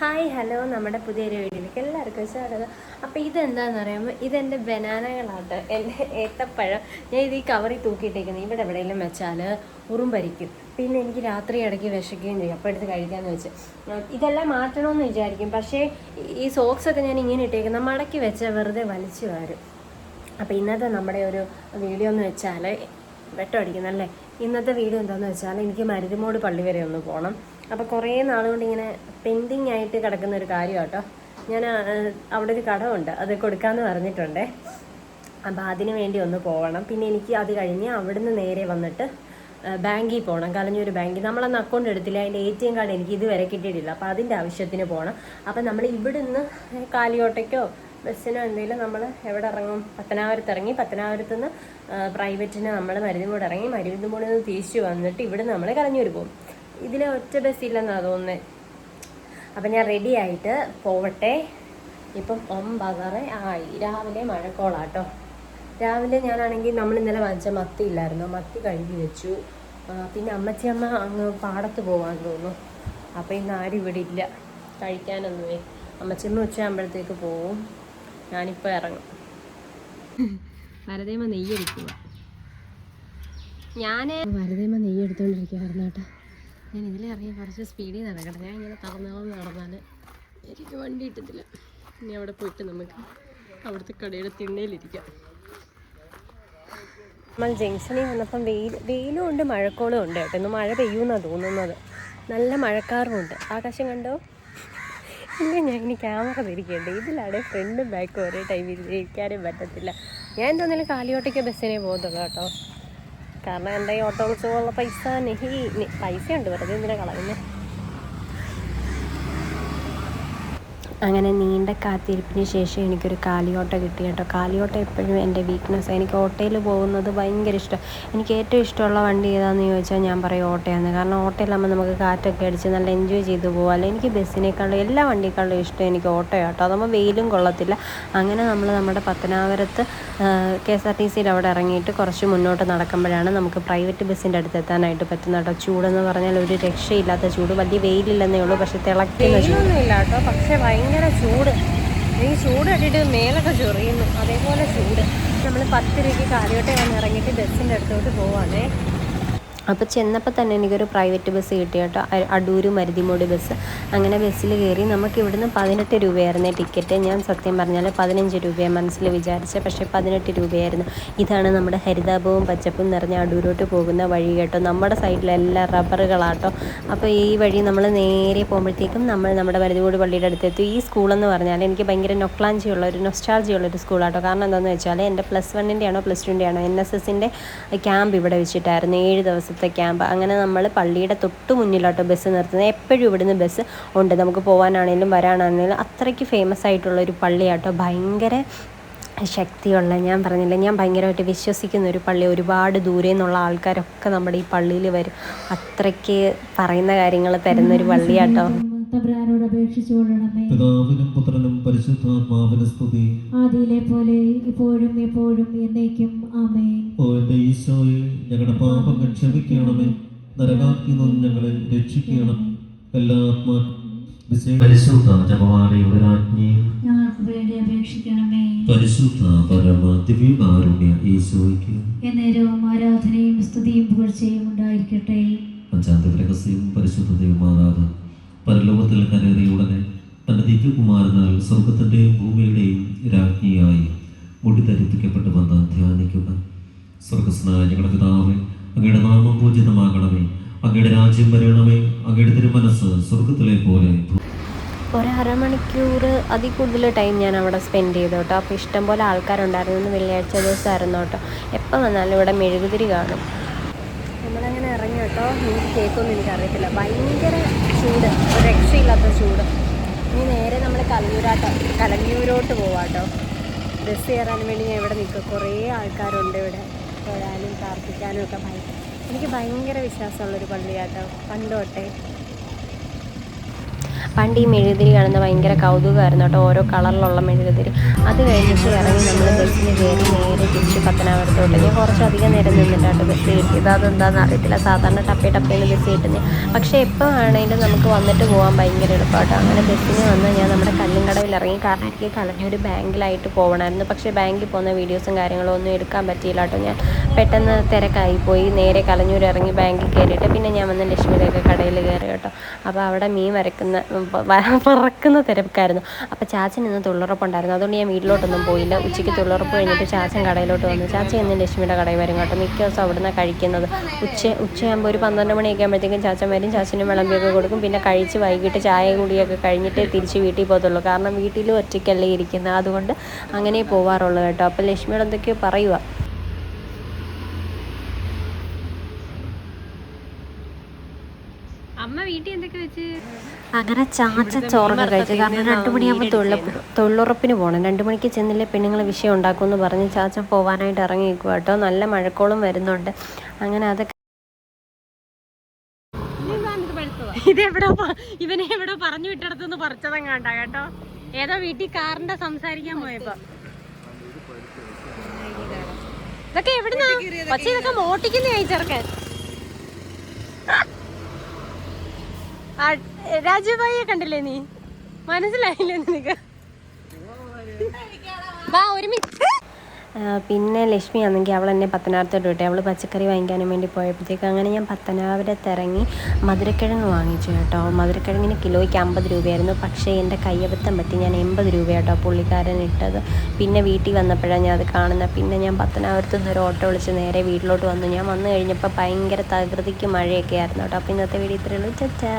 Hi hello നമ്മുടെ പുതിയൊരു വീഡിയോയിലേക്ക് എല്ലാവർക്കും സ്വാഗതം. അപ്പോൾ ഇതെന്താണെന്ന് പറയുമ്പോൾ ഇതെന്റെ ബനാനകളാണ്. എന്റെ ഏത്തപ്പഴം. ഞാൻ ഇത് ഈ കവറിൽ തൂക്കിയിട്ടേക്കുന്നത്. ഇവിടെ എവിടെയെങ്കിലും വെച്ചാൽ ഉറുമ്പരിക്കും. പിന്നെ എനിക്ക് രാത്രി ഇടയ്ക്ക് വിശക്കുകയും ചെയ്യും. അപ്പോൾ എടുത്ത് കഴിക്കാമെന്ന് വെച്ച്. ഇതെല്ലാം മാറ്റണമെന്ന് വിചാരിക്കും. പക്ഷേ ഈ സോക്സൊക്കെ ഞാൻ ഇങ്ങനെ ഇട്ടേക്കുന്നത് മടക്കി വെച്ചാൽ വെറുതെ വലിച്ചു വരും. അപ്പോൾ ഇന്നത്തെ നമ്മുടെ ഒരു വീഡിയോ എന്ന് വെച്ചാൽ വെട്ടം അടിക്കുന്നല്ലേ ഇന്നത്തെ വീഡിയോ എന്താണെന്ന് വെച്ചാൽ എനിക്ക് മരുതുമോട് പള്ളി വരെ ഒന്ന് പോകണം അപ്പോൾ കുറേ നാളുകൊണ്ട് ഇങ്ങനെ പെൻഡിങ് ആയിട്ട് കിടക്കുന്ന ഒരു കാര്യം കേട്ടോ ഞാൻ അവിടെ ഒരു കടമുണ്ട് അത് കൊടുക്കാമെന്ന് പറഞ്ഞിട്ടുണ്ട്. അപ്പോൾ അതിന് വേണ്ടി ഒന്ന് പോകണം പിന്നെ എനിക്ക് അത് കഴിഞ്ഞ് അവിടുന്ന് നേരെ വന്നിട്ട് ബാങ്കിൽ പോകണം കലഞ്ഞൂർ ബാങ്കിൽ നമ്മളന്ന് അക്കൗണ്ട് എടുത്തില്ല. അതിന്റെ എ ടി എം കാർഡ് എനിക്ക് ഇതുവരെ കിട്ടിയിട്ടില്ല. അപ്പോൾ അതിന്റെ ആവശ്യത്തിന് പോകണം അപ്പം നമ്മൾ ഇവിടുന്ന് കാലിയോട്ടയ്ക്കോ ബസ്സിനോ എന്തെങ്കിലും നമ്മൾ എവിടെ ഇറങ്ങും? പത്തനാപുരത്ത് ഇറങ്ങി പത്തനാപുരത്ത് നിന്ന് പ്രൈവറ്റിന് നമ്മൾ മരുന്നുമൂട് ഇറങ്ങി മരുന്നുമൂടിൽ നിന്ന് തിരിച്ചു വന്നിട്ട് ഇവിടെ നമ്മൾ കലഞ്ഞൂർ പോകും ഇതിലെ ഒറ്റ ബസ് ഇല്ലെന്നാണ് തോന്നുന്നത് അപ്പം ഞാൻ റെഡി ആയിട്ട് പോവട്ടെ. ഇപ്പം ഒമ്പതര ആയി. രാവിലെ മഴക്കോളാട്ടോ. രാവിലെ ഞാനാണെങ്കിൽ നമ്മൾ ഇന്നലെ വാങ്ങിച്ച മത്തി ഇല്ലായിരുന്നു. മത്തി കഴുകി വെച്ചു. പിന്നെ അമ്മച്ചിയമ്മ അങ്ങ് പാടത്ത് പോകാൻ തോന്നുന്നു. അപ്പം ഇന്ന് ആരും ഇവിടെ ഇല്ല. കഴിക്കാനൊന്നുമേ അമ്മച്ചിയമ്മ ഉച്ചയാകുമ്പോഴത്തേക്ക് പോവും. ഞാനിപ്പോൾ ഇറങ്ങും. വരതേമ്മ നെയ്യെടുക്കുക ഞാൻ വരതേമ്മ നെയ്യെടുത്തോണ്ടിരിക്കുകയായിരുന്നു കേട്ടോ ഞാൻ ഇതിലെ ഇറങ്ങി കുറച്ച് സ്പീഡിൽ നടക്കട്ടെ ഞാൻ ഇങ്ങനെ തറന്നോളം നടന്നാൽ എനിക്ക് വണ്ടി കിട്ടത്തില്ല. ഇനി അവിടെ പോയിട്ട് നമുക്ക് അവിടുത്തെ കടയുടെ തിണ്ണയിലിരിക്കാം. നമ്മൾ ജംഗ്ഷനിൽ വന്നപ്പം വെയിൽ വെയിലും ഉണ്ട് മഴക്കോളും ഉണ്ട് കേട്ടോ. ഇന്ന് മഴ പെയ്യുമെന്നാണ് തോന്നുന്നത്. നല്ല മഴക്കാറുമുണ്ട്. ആകാശം കണ്ടോ? ഇല്ല ഞാൻ ഇനി ക്യാമറ തിരിക്കേണ്ടത് ഇതിലാണ് ഫ്രണ്ടും ബാക്കും ഒരേ ടൈമിൽ ഇരിക്കാനും പറ്റത്തില്ല. ഞാൻ എന്താണെങ്കിലും കാലിയോട്ടയ്ക്ക് ബസ്സിനെ പോകുന്നുള്ളൂ കേട്ടോ. കാരണം എന്റെ ഈ ഓട്ടോ വിളിച്ചുള്ള പൈസ നെഹി നി- പൈസയുണ്ട്. വെറുതെ എന്തിനാ കളയുന്നത് അങ്ങനെ നീണ്ട കാത്തിരിപ്പിന് ശേഷം എനിക്കൊരു കാലിയോട്ട കിട്ടി കേട്ടോ. കാലിയോട്ട എപ്പോഴും എന്റെ വീക്ക്നെസ് എനിക്ക് ഓട്ടോയിൽ പോകുന്നത് ഭയങ്കര ഇഷ്ടം. എനിക്ക് ഏറ്റവും ഇഷ്ടമുള്ള വണ്ടി ഏതാണെന്ന് ചോദിച്ചാൽ ഞാൻ പറയും ഓട്ടോയാണ് കാരണം ഓട്ടോയിലാകുമ്പോൾ നമുക്ക് കാറ്റൊക്കെ അടിച്ച് നല്ല എൻജോയ് ചെയ്ത് പോകാമല്ലോ എനിക്ക് ബസ്സിനേക്കാളും എല്ലാ വണ്ടിയേക്കാളും ഇഷ്ടം എനിക്ക് ഓട്ടോ കേട്ടോ അതാകുമ്പോൾ വെയിലും കൊള്ളത്തില്ല. അങ്ങനെ നമ്മൾ നമ്മുടെ പത്തനാപുരത്ത് കെ എസ് ആർ ടി സിയിൽ അവിടെ ഇറങ്ങിയിട്ട് കുറച്ച് മുന്നോട്ട് നടക്കുമ്പോഴാണ് നമുക്ക് പ്രൈവറ്റ് ബസ്സിന്റെ അടുത്ത് എത്താനായിട്ട് പറ്റുന്നത് കേട്ടോ. ചൂടെന്ന് പറഞ്ഞാൽ ഒരു രക്ഷയില്ലാത്ത ചൂട്. വലിയ വെയിലില്ലെന്നേ ഉള്ളൂ പക്ഷേ തിളക്കുന്ന കേട്ടോ. പക്ഷെ ഭയങ്കര ചൂട്. ഈ ചൂട് കണ്ടിട്ട് മേലൊക്കെ ചൊറിയുന്നു. അതേപോലെ ചൂട്. നമ്മൾ പത്ത് രൂപയ്ക്ക് വന്ന് ഇറങ്ങിയിട്ട് ബസ്സിന്റെ അടുത്തോട്ട് പോവാണേ. അപ്പോൾ ചെന്നപ്പോൾ തന്നെ എനിക്കൊരു പ്രൈവറ്റ് ബസ് കിട്ടി കേട്ടോ. അടൂർ അടൂര് ബസ് അങ്ങനെ ബസ്സിൽ കയറി നമുക്ക് ഇവിടുന്ന് പതിനെട്ട് രൂപയായിരുന്നു ടിക്കറ്റ് ഞാൻ സത്യം പറഞ്ഞാൽ പതിനഞ്ച് രൂപയാണ് മനസ്സിൽ വിചാരിച്ചത്. പക്ഷേ പതിനെട്ട് രൂപയായിരുന്നു. ഇതാണ് നമ്മുടെ ഹരിതാപവും പച്ചപ്പും നിറഞ്ഞ അടൂരോട്ട് പോകുന്ന വഴി കേട്ടോ. നമ്മുടെ സൈഡിലെല്ലാം റബ്ബറുകളാട്ടോ അപ്പോൾ ഈ വഴി നമ്മൾ നേരെ പോകുമ്പോഴത്തേക്കും നമ്മൾ നമ്മുടെ മരുതിമൂട് പള്ളിയുടെ അടുത്തെത്തും. ഈ സ്കൂളെന്ന് പറഞ്ഞാൽ എനിക്ക് ഭയങ്കര നൊക്ലാഞ്ചിയുള്ള ഒരു നൊസ്റ്റാൾജിയുള്ള ഒരു സ്കൂളാട്ടോ കാരണം എന്താണെന്ന് വെച്ചാൽ എന്റെ പ്ലസ് വണ്ണിന്റെ ആണോ പ്ലസ് ടുന്റെ ആണോ എൻ എസ് എസിന്റെ ക്യാമ്പ് ഇവിടെ വെച്ചിട്ടായിരുന്നു. ഏഴ് ദിവസത്തെ ക്യാമ്പ് അങ്ങനെ നമ്മൾ പള്ളിയുടെ തൊട്ട് മുന്നിലോട്ട് ബസ് നിർത്തുന്നത് എപ്പോഴും ഇവിടുന്ന് ബസ് ഉണ്ട്. നമുക്ക് പോകാനാണെങ്കിലും വരാനാണെങ്കിലും അത്രയ്ക്ക് ഫേമസ് ആയിട്ടുള്ള ഒരു പള്ളിയാട്ടോ. ഭയങ്കര ശക്തിയുള്ള ഞാൻ പറഞ്ഞില്ല ഞാൻ ഭയങ്കരമായിട്ട് വിശ്വസിക്കുന്ന ഒരു പള്ളി. ഒരുപാട് ദൂരെ നിന്നുള്ള ആൾക്കാരൊക്കെ നമ്മുടെ ഈ പള്ളിയിൽ വരും. അത്രയ്ക്ക് പറയുന്ന കാര്യങ്ങൾ തരുന്നൊരു പള്ളിയാട്ടോ. തബ്രാനോട് അപേക്ഷിച്ചു കൊള്ളണമേ. പിതാവിനും പുത്രനും പരിശുദ്ധാത്മാവിന് സ്തുതി. ആദിയിലെ പോലെ ഇപ്പോഴും എപ്പോഴും എന്നേക്കും ആമേൻ. ഓ എന്റെ ഈശോയെ ഞങ്ങളുടെ പാപങ്ങൾ ക്ഷമിക്കണമേ. നരകാക്കി നിന്ന് ഞങ്ങളെ രക്ഷിക്കണം എല്ലാ ആത്മാ പരിശുദ്ധ ജപമാലയുടെ രാജ്ഞിയും ഞങ്ങൾക്ക് വേണ്ടി അപേക്ഷിക്കണമേ. പരിശുദ്ധ പരമ ദിവ്യകാരുണ്യ ഈശോയ്ക്ക്. എന്നേരവും ആരാധനയും സ്തുതിയും പുകഴ്ചയും ഉണ്ടായിരിക്കട്ടെ. പഞ്ചാന്ത രഹസ്യം പരിശുദ്ധ ദൈവമാതാവ് പരലോകത്തിൽ കരേറിയ ഉടനെ തന്റെ ദിവ്യകുമാരനാൽ സ്വർഗത്തിന്റെയും ഭൂമിയുടെയും രാജ്ഞിയായി മുടി ധരിപ്പിക്കപ്പെട്ടു വന്ന് ധ്യാനിക്കുക. സ്വർഗസ്നായ ഞങ്ങളുടെ പിതാവേ അങ്ങയുടെ നാമം പൂജിതമാകണമേ അങ്ങയുടെ രാജ്യം വരണമേ. അങ്ങയുടെ തിരുമനസ് സ്വർഗത്തിലെ പോലെ ഒരമണിക്കൂർ അതിൽ കൂടുതൽ ടൈം ഞാൻ അവിടെ സ്പെൻഡ് ചെയ്തു കേട്ടോ അപ്പോൾ ഇഷ്ടംപോലെ ആൾക്കാരുണ്ടായിരുന്നു വെള്ളിയാഴ്ച ദിവസമായിരുന്നു കേട്ടോ എപ്പോൾ വന്നാലും ഇവിടെ മെഴുകുതിരി കാണും. നമ്മളങ്ങനെ ഇറങ്ങി കേട്ടോ. എനിക്ക് കേക്കൊന്നും എനിക്കറിയത്തില്ല. ഭയങ്കര ചൂട്. ഒരു രക്ഷയില്ലാത്ത ചൂട്. ഇനി നേരെ നമ്മൾ കലഞ്ഞൂരാട്ടോ കലഞ്ഞൂരോട്ട് പോവാട്ടോ ബസ് കയറാൻ വേണ്ടി ഞാൻ ഇവിടെ നിൽക്കും കുറേ ആൾക്കാരുണ്ട് ഇവിടെ. തൊഴാനും പ്രാർത്ഥിക്കാനും ഒക്കെ ഭയങ്കര എനിക്ക് ഭയങ്കര വിശ്വാസമുള്ളൊരു പള്ളിയാട്ടോ. പണ്ട് തൊട്ടേ പണ്ട് ഈ മെഴുകുതിരി കാണുന്ന ഭയങ്കര കൗതുകമായിരുന്നു കേട്ടോ. ഓരോ കളറിലുള്ള മെഴുകുതിരി. അത് കഴിഞ്ഞിട്ട് ഇറങ്ങി നമ്മൾ ബസ്സിന് കയറി നേരെ തിരിച്ച് പത്തനാപുരത്തോട്ട്. ഞാൻ കുറച്ചധികം നേരം നിന്നിട്ടാണ് ബസ് കിട്ടിയത് അതെന്താണെന്ന് അറിയത്തില്ല. സാധാരണ ടപ്പേ ടപ്പേന്ന് ബസ് കിട്ടുന്നത് പക്ഷേ എപ്പോൾ ആണെങ്കിലും നമുക്ക് വന്നിട്ട് പോകാൻ ഭയങ്കര എളുപ്പമാട്ടോ അങ്ങനെ ബസ്സിന് വന്ന് ഞാൻ നമ്മുടെ കല്ലുംകടവിൽ ഇറങ്ങി. കാരണം എനിക്ക് കളഞ്ഞൊരു ബാങ്കിലായിട്ട് പോകണമായിരുന്നു പക്ഷേ ബാങ്കിൽ പോകുന്ന വീഡിയോസും കാര്യങ്ങളും ഒന്നും എടുക്കാൻ പറ്റിയില്ല കേട്ടോ ഞാൻ പെട്ടെന്ന് തിരക്കായി പോയി. നേരെ കലഞ്ഞൂർ ഇറങ്ങി ബാങ്കിൽ കയറിയിട്ട് പിന്നെ ഞാൻ വന്ന് ലക്ഷ്മിയുടെയൊക്കെ കടയിൽ കയറി കേട്ടോ. അപ്പോൾ അവിടെ മീൻ വരക്കുന്ന പറക്കുന്ന തിരക്കായിരുന്നു. അപ്പോൾ ചാച്ചൻ ഇന്ന് തൊഴിലുറപ്പുണ്ടായിരുന്നു. അതുകൊണ്ട് ഞാൻ വീട്ടിലോട്ടൊന്നും പോയില്ല. ഉച്ചയ്ക്ക് തൊഴിലുറപ്പ് കഴിഞ്ഞിട്ട് ചാച്ചൻ കടയിലോട്ട് ചാച്ചൻ ഇന്ന് ലക്ഷ്മിയുടെ കടയിൽ വരും കേട്ടോ. മിക്ക ദിവസം അവിടുന്ന് കഴിക്കുന്നത്. ഉച്ച ഉച്ചയാകുമ്പോൾ ഒരു പന്ത്രണ്ട് മണിയൊക്കെ ആകുമ്പോഴത്തേക്കും ചാച്ചൻ വരും. ചാച്ചനും വിളമ്പിയൊക്കെ കൊടുക്കും. പിന്നെ കഴിച്ച് വൈകിട്ട് ചായ കൂടിയൊക്കെ കഴിഞ്ഞിട്ട് തിരിച്ച് വീട്ടിൽ പോകത്തുള്ളൂ. കാരണം വീട്ടിലും ഒറ്റയ്ക്കല്ലേ ഇരിക്കുന്നത്. അതുകൊണ്ട് അങ്ങനെ പോവാറുള്ളൂ കേട്ടോ. അപ്പോൾ ലക്ഷ്മിയോട് എന്തൊക്കെയോ പറയുക അമ്മ വീട്ടിൽ എന്തൊക്കെ വെച്ച്? അങ്ങനെ ചാച്ച ചോറൊക്കെ കഴിച്ചു. കാരണം രണ്ടു മണിയാകുമ്പോൾ തൊഴിലുറപ്പ് തൊഴിലുറപ്പിന് പോകണം രണ്ടു മണിക്ക് ചെന്നില്ലേ പെണ്ണുങ്ങൾ വിഷയം ഉണ്ടാക്കുമെന്ന് പറഞ്ഞ് ചാച്ച പോകാനായിട്ട് ഇറങ്ങി നിൽക്കുക കേട്ടോ. നല്ല മഴക്കോളും വരുന്നുണ്ട്. അങ്ങനെ അതൊക്കെ ഇത് എവിടെ ഇവനെ എവിടെ പറഞ്ഞു വിട്ടിടത്തുനിന്ന് പറിച്ചതങ്ങാണ്ട കേട്ടോ. ഏതോ വീട്ടിൽ കാറിന്റെ സംസാരിക്കാൻ പോയപ്പോ? ഇതൊക്കെ എവിടുന്നാ? പക്ഷെ ഇതൊക്കെ മോട്ടിക്കുന്ന ചെറുക്കൻ. രാജുഭായിയെ കണ്ടില്ലേ നീ? മനസ്സിലായില്ലേ നിനക്ക്? വാ ഒരുമിച്ച്. പിന്നെ ലക്ഷ്മി ആണെങ്കിൽ അവൾ എന്നെ പത്തനാപുരത്തോട്ട് വിട്ടേ. അവൾ പച്ചക്കറി വാങ്ങിക്കാനും വേണ്ടി പോയപ്പോഴത്തേക്ക് അങ്ങനെ ഞാൻ പത്തനാപുരത്ത് ഇറങ്ങി മധുരക്കിഴങ്ങ് വാങ്ങിച്ചു കേട്ടോ. മധുരക്കിഴങ്ങിന് കിലോയ്ക്ക് അമ്പത് രൂപയായിരുന്നു. പക്ഷേ എന്റെ കയ്യബദ്ധം പറ്റി ഞാൻ എൺപത് രൂപ കേട്ടോ പുള്ളിക്കാരൻ ഇട്ടത്. പിന്നെ വീട്ടിൽ വന്നപ്പോഴാണ് ഞാൻ അത് കാണുന്നത്. പിന്നെ ഞാൻ പത്തനാപുരത്ത് നിന്ന് ഒരു ഓട്ടോ വിളിച്ച് നേരെ വീട്ടിലോട്ട് വന്നു. ഞാൻ വന്നു കഴിഞ്ഞപ്പോൾ ഭയങ്കര തകൃതിക്ക് മഴയൊക്കെ ആയിരുന്നു കേട്ടോ. അപ്പോൾ ഇന്നത്തെ വീഡിയോ ഇത്രയേ ഉള്ളൂ. ചച്ചാ